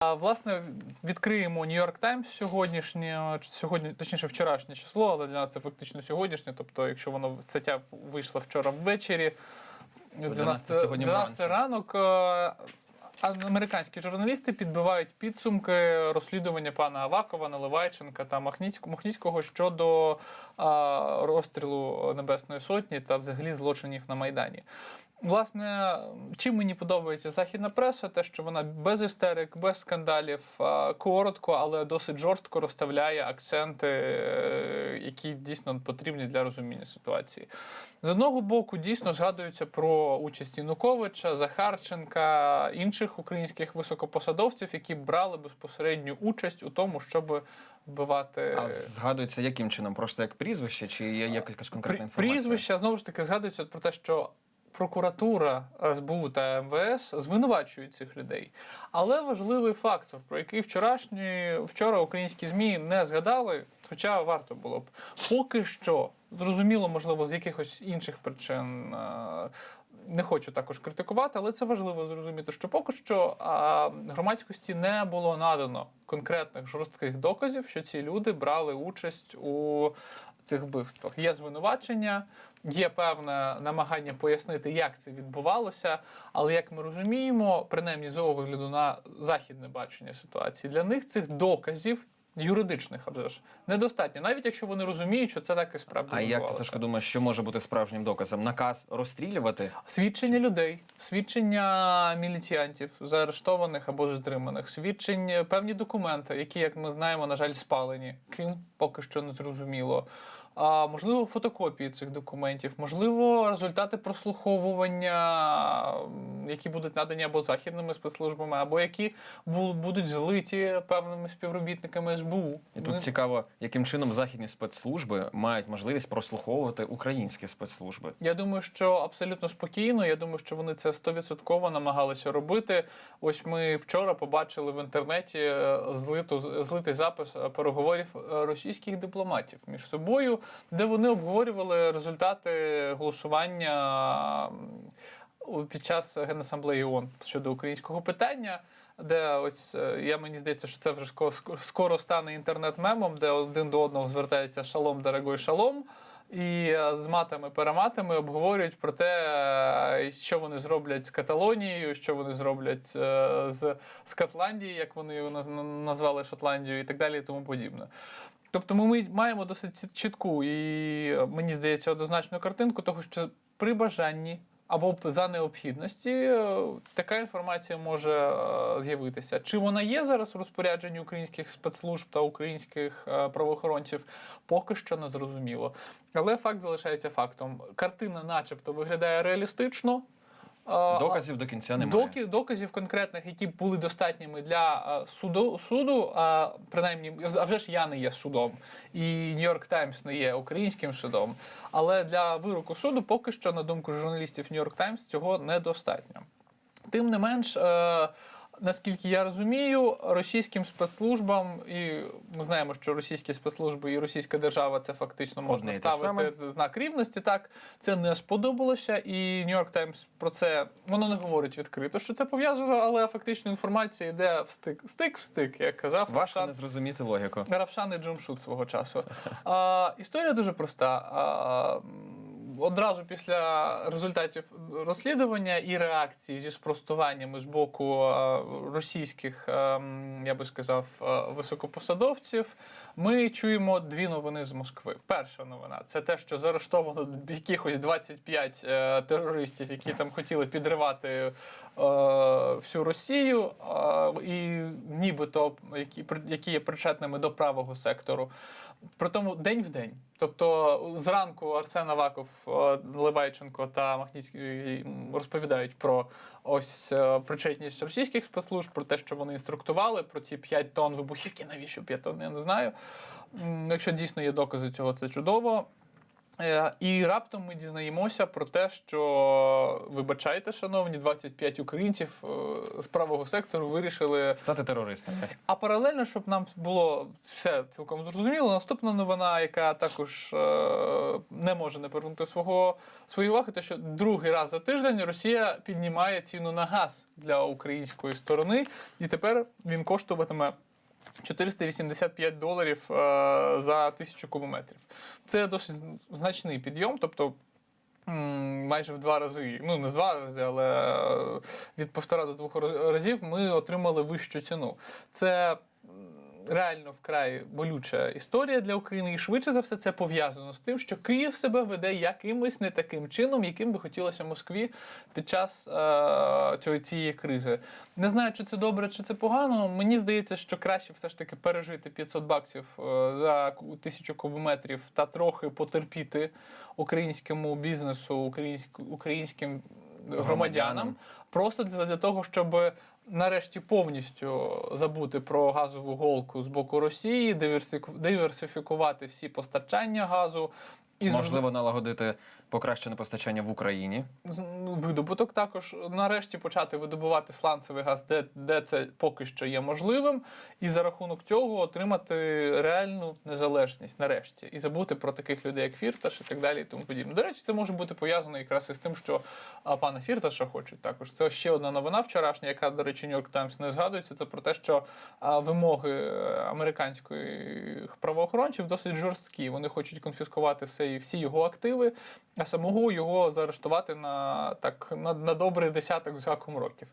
Власне відкриємо Нью-Йорк Таймс сьогоднішнє, сьогодні, точніше, вчорашнє число, але для нас це фактично сьогоднішнє. Тобто, якщо воно стаття вийшла вчора ввечері, для нас це сьогодні для нас це ранок. Американські журналісти підбивають підсумки розслідування пана Авакова, Наливайченка та Махніцького, щодо а, розстрілу Небесної Сотні та взагалі злочинів на Майдані. Власне, чим мені подобається західна преса, те, що вона без істерик, без скандалів, коротко, але досить жорстко розставляє акценти, е, які дійсно потрібні для розуміння ситуації. З одного боку, дійсно згадується про участь Януковича, Захарченка, інших українських високопосадовців, які брали безпосередню участь у тому, щоб вбивати А згадується яким чином? Просто як прізвище, чи є якась конкретна інформація? Прізвища знову ж таки згадується про те, що прокуратура СБУ та МВС звинувачують цих людей. Але важливий фактор, про який вчорашні вчора українські змі не згадали, хоча варто було б. Поки що, зрозуміло, можливо, з якихось інших причин. Не хочу також критикувати, але це важливо зрозуміти, що поки що а, громадськості не було надано конкретних жорстких доказів, що ці люди брали участь у цих вбивствах. Є звинувачення, є певне намагання пояснити, як це відбувалося. Але як ми розуміємо, принаймні з огляду на західне бачення ситуації, для них цих доказів. Юридичних, а вже ж недостатньо, навіть якщо вони розуміють, що це так і справді А як ти. Сашко думаєш, що може бути справжнім доказом? Наказ розстрілювати? Свідчення людей, свідчення міліціантів, заарештованих або затриманих, свідчення, певні документи, які, як ми знаємо, на жаль, спалені. Ким поки що не зрозуміло. А, можливо, фотокопії цих документів, можливо, результати прослуховування, які будуть надані або західними спецслужбами, або які бу- будуть злиті певними співробітниками СБУ. І тут Ми- цікаво, яким чином західні спецслужби мають можливість прослуховувати українські спецслужби. Я думаю, що абсолютно спокійно. Я думаю, що вони це стовідсотково намагалися робити. Ось ми вчора побачили в інтернеті е, злиту злитий запис е, переговорів е, російських дипломатів між собою, де вони обговорювали результати голосування м, у- під час Генасамблеї ООН щодо українського питання. Де ось е, я мені здається, що це вже скоро стане інтернет-мемом, де один до одного звертається шалом, дорогой шалом. І е, з матами-перематами обговорюють про те, е, що вони зроблять з Каталонією, що вони зроблять з Скотландії, як вони назвали Шотландію, і так далі, і тому подібне. Тобто ми- маємо досить чітку і, мені здається, однозначну картинку того, що при бажанні або за необхідності е, така інформація може е, з'явитися. Чи вона є зараз у розпорядженні українських спецслужб та українських е, правоохоронців, поки що не зрозуміло. Але факт залишається фактом. Картина, начебто, виглядає реалістично. Доказів до кінця немає. Доки, доказів конкретних, які були достатніми для суду, суду а принаймні, а вже ж я не є судом, і Нью-Йорк Таймс не є українським судом. Але для вироку суду поки що, на думку журналістів Нью-Йорк Таймс, цього недостатньо. Тим не менш, е, наскільки я розумію, російським спецслужбам, і ми знаємо, що російські спецслужби і російська держава це фактично можна Одне ставити знак рівності. Так це не сподобалося, і Нью-Йорк Таймс про це воно не говорить відкрито, що це пов'язано, але фактично інформація йде в стик, стик в стик, як казав Важко Равшан- не зрозуміти логіку. Равшан і Джумшут свого часу. А, історія дуже проста. А, одразу після результатів розслідування і реакції зі спростуваннями з боку російських, я би сказав, високопосадовців, ми чуємо дві новини з Москви. Перша новина це те, що заарештовано якихось 25 е, терористів, які там хотіли підривати е, всю Росію, е, і нібито які, які є причетними до правого сектору. При тому день в день. Тобто зранку Арсен Аваков, е, Левайченко та Махніцький розповідають про ось е, причетність російських спецслужб, про те, що вони інструктували, про ці 5 тонн вибухівки. Навіщо 5 тонн, я не знаю. Якщо дійсно є докази цього, це чудово. Е, І раптом ми дізнаємося про те, що вибачайте, шановні, 25 українців е, з правого сектору вирішили Стати терористами. а паралельно, щоб нам було все цілком зрозуміло, наступна новина, яка також е, не може не привернути свого своєї уваги, те, що другий раз за тиждень Росія піднімає ціну на газ для української сторони, і тепер він коштуватиме. 485 доларів е, за тисячу кубометрів. Це досить значний підйом, тобто майже в два рази, ну не в два рази, але е, від півтора до двох разів ми отримали вищу ціну. Це реально вкрай болюча історія для України, і швидше за все це пов'язано з тим, що Київ себе веде якимось не таким чином, яким би хотілося Москві під час е, цієї кризи. Не знаю, чи це добре, чи це погано. Мені здається, що краще все ж таки пережити 500 баксів е, за тисячу кубометрів та трохи потерпіти українському бізнесу, українськ, українським громадянам, просто для, для того, щоб нарешті повністю забути про газову голку з боку Росії, диверсифіку- диверсифікувати всі постачання газу. І Можливо, налагодити покращене постачання в Україні. видобуток також нарешті почати видобувати сланцевий газ, де, де це поки що є можливим, і за рахунок цього отримати реальну незалежність нарешті і забути про таких людей, як Фірташ і так далі, і тому подібне. До речі, це може бути пов'язано якраз із тим, що пана Фірташа хочуть також. Це ще одна новина вчорашня, яка, до речі, Нью-Йорк Таймс не згадується. Це про те, що вимоги американських правоохоронців досить жорсткі. Вони хочуть конфіскувати все і всі його активи, а самого його заарештувати на так на, на добрий десяток з гаком років.